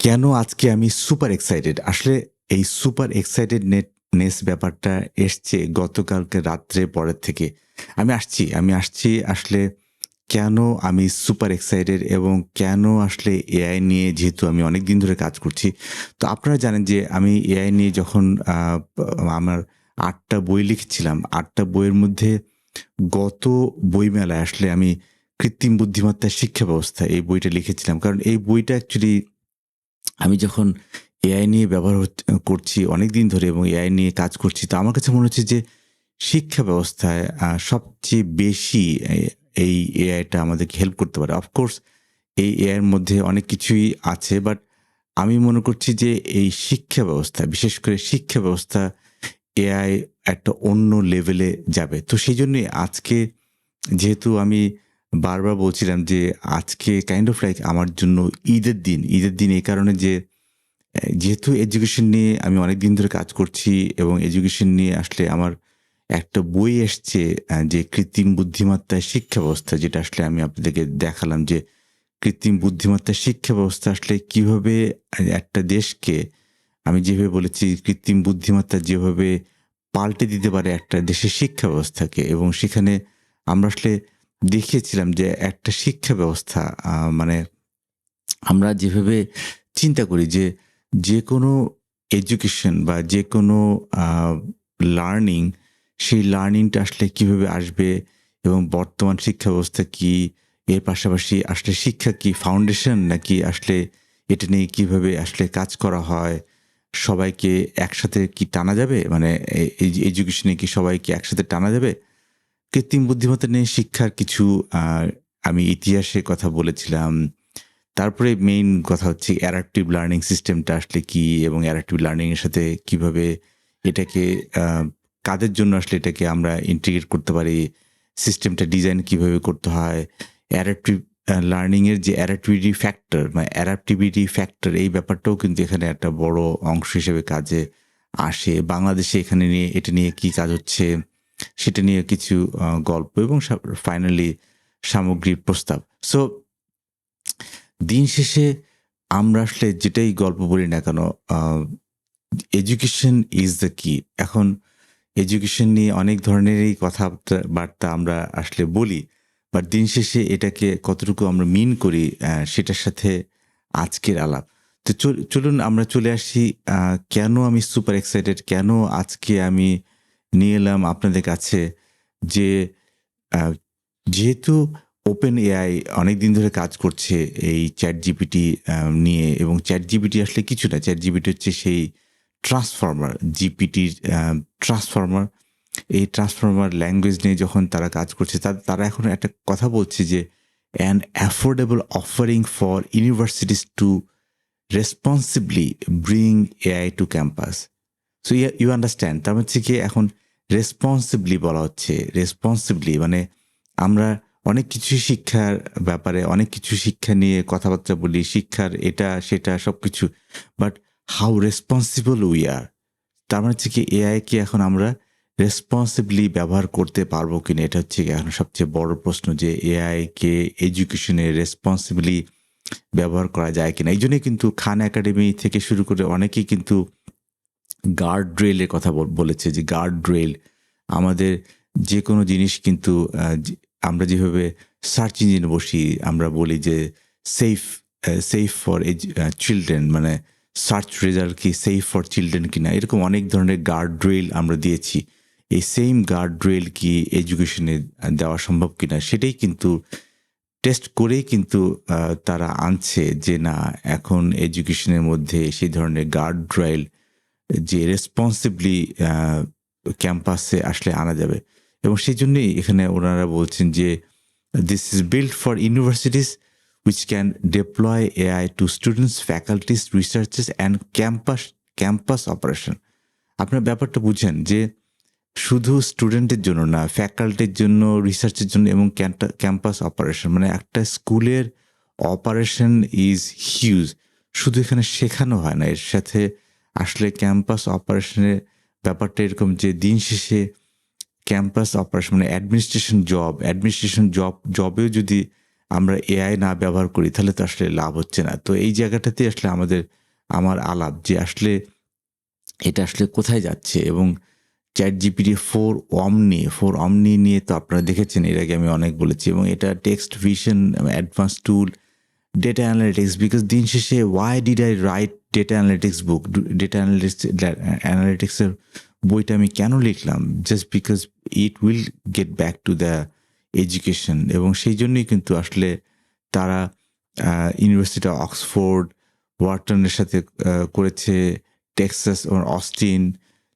কেন আজকে আমি সুপার এক্সাইটেড আসলে এই সুপার এক্সাইটেড নেস ব্যাপারটা এসছে গতকালকে রাত্রে পরের থেকে। আমি আসছি আমি আসছি আসলে কেন আমি সুপার এক্সাইটেড এবং কেন আসলে এআই নিয়ে যেহেতু আমি অনেক দিন ধরে কাজ করছি, তো আপনারা জানেন যে আমি এআই নিয়ে যখন আমার আটটা বই লিখেছিলাম, আটটা বইয়ের মধ্যে গত বইমেলায় আসলে আমি কৃত্রিম বুদ্ধিমত্তার শিক্ষা ব্যবস্থা এই বইটা লিখেছিলাম। কারণ এই বইটা অ্যাকচুয়ালি আমি যখন এআই নিয়ে ব্যবহার করছি অনেক দিন ধরে এবং এআই নিয়ে কাজ করছি, তো আমার কাছে মনে হচ্ছে যে শিক্ষা ব্যবস্থায় সবচেয়ে বেশি এই এআইটা আমাদেরকে হেল্প করতে পারে। অফকোর্স এই এআইয়ের মধ্যে অনেক কিছুই আছে বাট আমি মনে করছি যে এই শিক্ষা ব্যবস্থা, বিশেষ করে শিক্ষা ব্যবস্থা এআই একটা অন্য লেভেলে যাবে। তো সেই জন্যই আজকে যেহেতু আমি বারবার বলছিলাম যে, আজকে কাইন্ড অফ লাইক আমার জন্য ঈদের দিন ঈদের দিন এই কারণে যে, যেহেতু এডুকেশন নিয়ে আমি অনেক দিন ধরে কাজ করছি এবং এডুকেশন নিয়ে আসলে আমার একটা বই এসছে যে কৃত্রিম বুদ্ধিমত্তার শিক্ষা ব্যবস্থা, যেটা আসলে আমি আপনাদেরকে দেখালাম যে, কৃত্রিম বুদ্ধিমত্তার শিক্ষা ব্যবস্থা আসলে কীভাবে একটা দেশকে, আমি যেভাবে বলেছি কৃত্রিম বুদ্ধিমত্তা যেভাবে পাল্টে দিতে পারে একটা দেশের শিক্ষা ব্যবস্থাকে এবং সেখানে আমরা আসলে দেখিয়েছিলাম যে একটা শিক্ষা ব্যবস্থা মানে আমরা যেভাবে চিন্তা করি যে যে কোনো এডুকেশন বা যে কোনো লার্নিং, সেই লার্নিংটা আসলে কীভাবে আসবে এবং বর্তমান শিক্ষা ব্যবস্থা কি, এর পাশাপাশি আসলে শিক্ষা কি, ফাউন্ডেশন নাকি আসলে এটা নিয়ে কীভাবে আসলে কাজ করা হয়, সবাইকে একসাথে কি টানা যাবে? মানে এই এডুকেশনে কি সবাইকে একসাথে টানা যাবে? কৃত্রিম বুদ্ধিমত্তা নিয়ে শিক্ষার কিছু আমি ইতিহাসের কথা বলেছিলাম। তারপরে মেইন কথা হচ্ছে অ্যাডাপটিভ লার্নিং সিস্টেমটা আসলে কি এবং অ্যাডাপটিভ লার্নিং এর সাথে কীভাবে এটাকে কাদের জন্য আসলে এটাকে আমরা ইন্টিগ্রেট করতে পারি সিস্টেমটা ডিজাইন কীভাবে করতে হয় অ্যাডাপটিভ লার্নিং এর যে অ্যাডাপটিভিটি ফ্যাক্টর মানে অ্যাডাপটিভিটি ফ্যাক্টর এই ব্যাপারটাও কিন্তু এখানে একটা বড় অংশ হিসেবে কাজে আসে। বাংলাদেশে এখানে নিয়ে, এটা নিয়ে কি কাজ হচ্ছে? সেটা নিয়ে কিছু গল্প এবং ফাইনালি সামগ্রিক প্রস্তাব। সো দিন শেষে আমরা আসলে যেটাই গল্প বলি না কেন এডুকেশন ইজ দ্য কি এখন এডুকেশন নিয়ে অনেক ধরনেরই কথাবার্তা আমরা আসলে বলি বাট দিন শেষে এটাকে কতটুকু আমরা মিন করি সেটার সাথে আজকের আলাপ। তো চল- চলুন আমরা চলে আসি কেন আমি সুপার এক্সাইটেড কেন আজকে আমি নিয়ে এলাম আপনাদের কাছে যে যেহেতু ওপেন এআই অনেক দিন ধরে কাজ করছে এই চ্যাট জিপিটি নিয়ে এবং চ্যাট জিপিটি আসলে কিছু না চ্যাট জিপিটি হচ্ছে সেই ট্রান্সফর্মার জিপিটির ট্রান্সফর্মার এই ট্রান্সফর্মার ল্যাঙ্গুয়েজ নিয়ে যখন তারা কাজ করছে, তা- তারা এখন একটা কথা বলছে যে an affordable offering for universities to responsibly bring AI to campus so you understand তার হচ্ছে কি এখন রেসপন্সিবলি বলা হচ্ছে রেসপন্সিবলি মানে আমরা অনেক কিছু শিক্ষার ব্যাপারে, অনেক কিছু শিক্ষা নিয়ে কথাবার্তা বলি, শিক্ষার এটা, সেটা সব কিছু but how responsible we are তার মানে হচ্ছে কি এআই কি এখন আমরা রেসপন্সিবলি ব্যবহার করতে পারব কিনা, এটা হচ্ছে এখন সবচেয়ে বড় প্রশ্ন যে এআই কে এডুকেশনে রেসপন্সিবলি ব্যবহার করা যায় কিনা। এই জন্যই কিন্তু খান একাডেমি থেকে শুরু করে অনেকেই কিন্তু গার্ড রেলের কথা বলেছে যে গার্ড রেল আমাদের যে কোনো জিনিস কিন্তু আমরা যেভাবে সার্চ ইঞ্জিনে বসি, আমরা বলি যে safe safe for age children মানে সার্চ রেজাল্ট কি সেফ ফর চিলড্রেন কিনা, এরকম অনেক ধরনের গার্ড রেল আমরা দিয়েছি। এই সেম গার্ড রেল কি এডুকেশনে দেওয়া সম্ভব কিনা, সেটাই কিন্তু টেস্ট করেই কিন্তু তারা আনছে যে না, এখন এডুকেশনের মধ্যে সেই ধরনের গার্ড রেল যে রেসপন্সিবলি ক্যাম্পাসে আসলে আনা যাবে। এবং সেই জন্যই এখানে ওনারা বলছেন যে this is build for universities which can deploy AI to students faculties researches and campus campus operation আপনার ব্যাপারটা বুঝেন যে, শুধু স্টুডেন্টের জন্য না ফ্যাকাল্টির জন্য রিসার্চের জন্য এবং ক্যাম্পাস অপারেশন মানে একটা স্কুলের অপারেশন ইজ হিউজ শুধু এখানে শেখানো হয় না, এর সাথে আসলে ক্যাম্পাস অপারেশনের ব্যাপারটা এরকম যে দিন শেষে ক্যাম্পাস অপারেশন মানে অ্যাডমিনিস্ট্রেশন জব অ্যাডমিনিস্ট্রেশন জব, জবেও যদি আমরা এআই না ব্যবহার করি তাহলে তো আসলে লাভ হচ্ছে না। তো এই জায়গাটাতে আসলে আমাদের, আমার আলাপ যে আসলে এটা আসলে কোথায় যাচ্ছে এবং ChatGPT four omni four omni নিয়ে তো আপনারা দেখেছেন, এর আগে আমি অনেক বলেছি এবং এটা text vision advance tool data analytics because দিন শেষে why did I write data analytics book data analytics অ্যানালিটিক্সের বইটা আমি কেন লিখলাম? Just because it will get back to the education এবং সেই জন্যই কিন্তু আসলে তারা ইউনিভার্সিটি অক্সফোর্ড ওয়ার্টনের সাথে করেছে টেক্সাস এবং অস্টিন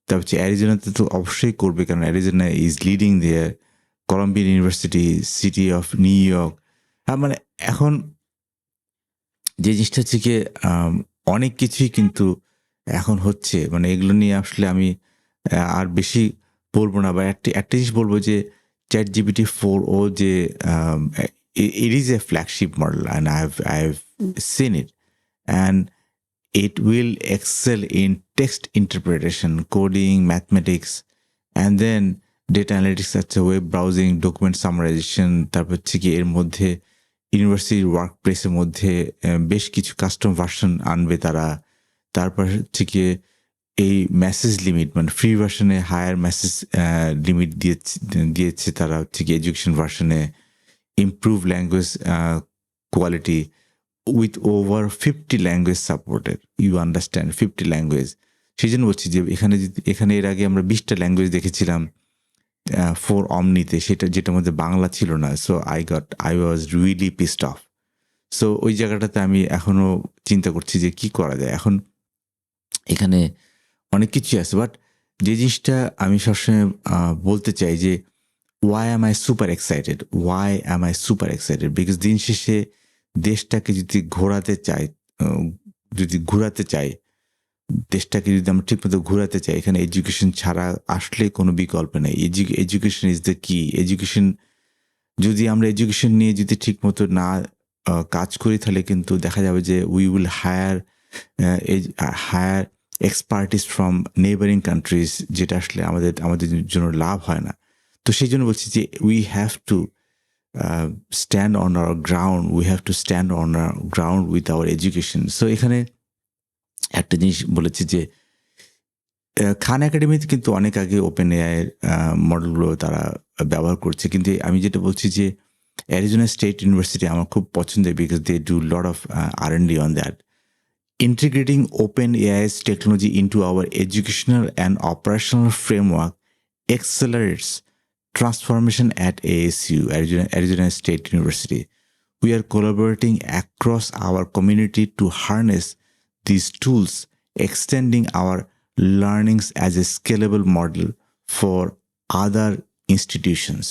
তারপর হচ্ছে অ্যারিজোনাতে তো অবশ্যই করবে, কারণ Arizona is leading their Columbian university city of New York হ্যাঁ মানে এখন যে জিনিসটা হচ্ছে কি অনেক কিছুই কিন্তু এখন হচ্ছে। মানে এগুলো নিয়ে আসলে আমি আর বেশি বলব না। বা একটা একটা জিনিস বলব যে চ্যাট জিবিটি ফোর ও যে it is a flagship model and I have I have seen it and it. Will excel in text interpretation, coding, mathematics, and then data analytics আছে ওয়েব ব্রাউজিং ডকুমেন্ট সামারাইজেশন তারপর হচ্ছে কি এর মধ্যে ইউনিভার্সিটির work প্লেসের মধ্যে বেশ কিছু কাস্টম ভার্সন আনবে তারা। তারপর হচ্ছে এই মেসেজ লিমিট মানে ফ্রি ভার্সনে হায়ার মেসেজ লিমিট দিয়েছে দিয়েছে তারা হচ্ছে কি এডুকেশন ভার্সনে improve language quality with over fifty language supported you understand fifty language সেই জন্য বলছি যে এখানে এখানে এর আগে আমরা বিশটা ল্যাঙ্গুয়েজ দেখেছিলাম। ফোর অমনিতে সেটা, যেটার মধ্যে বাংলা ছিল না so I got I was really pissed off so ওই জায়গাটাতে আমি এখনও চিন্তা করছি যে কি করা যায়। এখন এখানে অনেক কিছুই আছে বাট যে জিনিসটা আমি সবসময় বলতে চাই যে why am I super excited why am I super excited because দিন শেষে দেশটাকে যদি ঘোরাতে চাই যদি ঘোরাতে চাই দেশটাকে যদি আমরা ঠিকমতো ঘোরাতে চাই, এখানে এডুকেশন ছাড়া আসলে কোনো বিকল্প নেই। Education is the key education যদি আমরা এডুকেশন নিয়ে যদি ঠিকমতো না কাজ করি, তাহলে কিন্তু দেখা যাবে যে we will hire hire expertise from neighbouring countries যেটা আসলে আমাদের আমাদের জন্য লাভ হয় না। তো সেই জন্য বলছি যে we have to stand on our ground we have to stand on our ground with our education so এখানে একটা জিনিস বলেছি যে খান একাডেমিতে কিন্তু অনেক আগে ওপেন এআইয়ের মডেলগুলো তারা ব্যবহার করছে। কিন্তু আমি যেটা বলছি যে অ্যারিজোনা স্টেট ইউনিভার্সিটি আমার খুব পছন্দের because they do lot of R and D on that integrating OpenAI's technology into our educational and operational framework accelerates transformation at ASU Arizona State University we are collaborating across our community to harness these tools, extending our learnings as a scalable model for other institutions.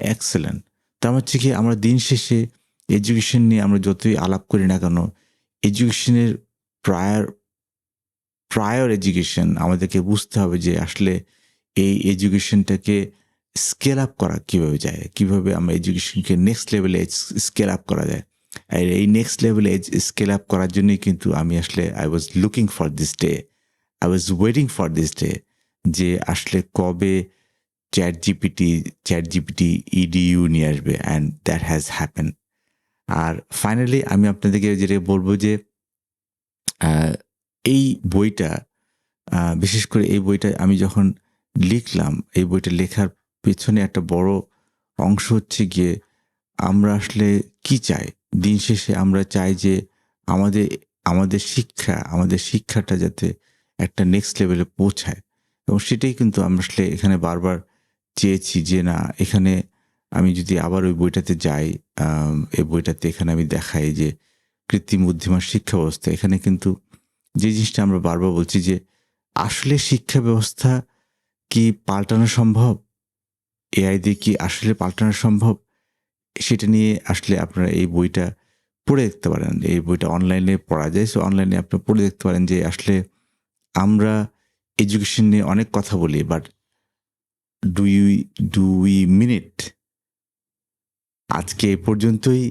Excellent তার হচ্ছে কি আমরা দিন শেষে education নিয়ে আমরা যতই আলাপ করি না কেন এডুকেশনের প্রায়র প্রায়র এডুকেশন আমাদেরকে বুঝতে হবে যে আসলে এই এডুকেশনটাকে স্কেল আপ করা কীভাবে যায় কীভাবে আমরা এডুকেশনকে নেক্সট লেভেলে স্কেল আপ করা যায় এই নেক্সট লেভেলে স্কেল আপ করার জন্যই কিন্তু আমি আসলে I was looking for this day I was waiting for this day যে আসলে কবে ChatGPT ChatGPT EDU নিয়ে আসবে অ্যান্ড দ্যাট হ্যাজ হ্যাপেন আর ফাইনালি আমি আপনাদেরকে যেটা বলব যে এই বইটা বিশেষ করে এই বইটা আমি যখন লিখলাম, এই বইটা লেখার পেছনে একটা বড় অংশ হচ্ছে গিয়ে আমরা আসলে কি চাই? দিন শেষে আমরা চাই যে আমাদের আমাদের শিক্ষা, আমাদের শিক্ষাটা যাতে একটা নেক্সট লেভেলে পৌঁছায়। এবং সেটাই কিন্তু আমরা আসলে এখানে বারবার চেয়েছি যে না, এখানে আমি যদি আবার ওই বইটাতে যাই এই বইটাতে এখানে আমি দেখাই যে কৃত্রিম বুদ্ধিমান শিক্ষা ব্যবস্থা। এখানে কিন্তু যে জিনিসটা আমরা বারবার বলছি যে আসলে শিক্ষা ব্যবস্থা কি পাল্টানো সম্ভব? এআই দিয়ে কি আসলে পাল্টানো সম্ভব? সেটা নিয়ে আসলে আপনারা এই বইটা পড়ে দেখতে পারেন। এই বইটা অনলাইনে পড়া যায়। সো অনলাইনে আপনি পড়ে দেখতে পারেন যে আসলে আমরা এডুকেশন নিয়ে অনেক কথা বলি but do you do we minute আজকে এ পর্যন্তই।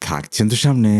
থাকছেন তো সামনে।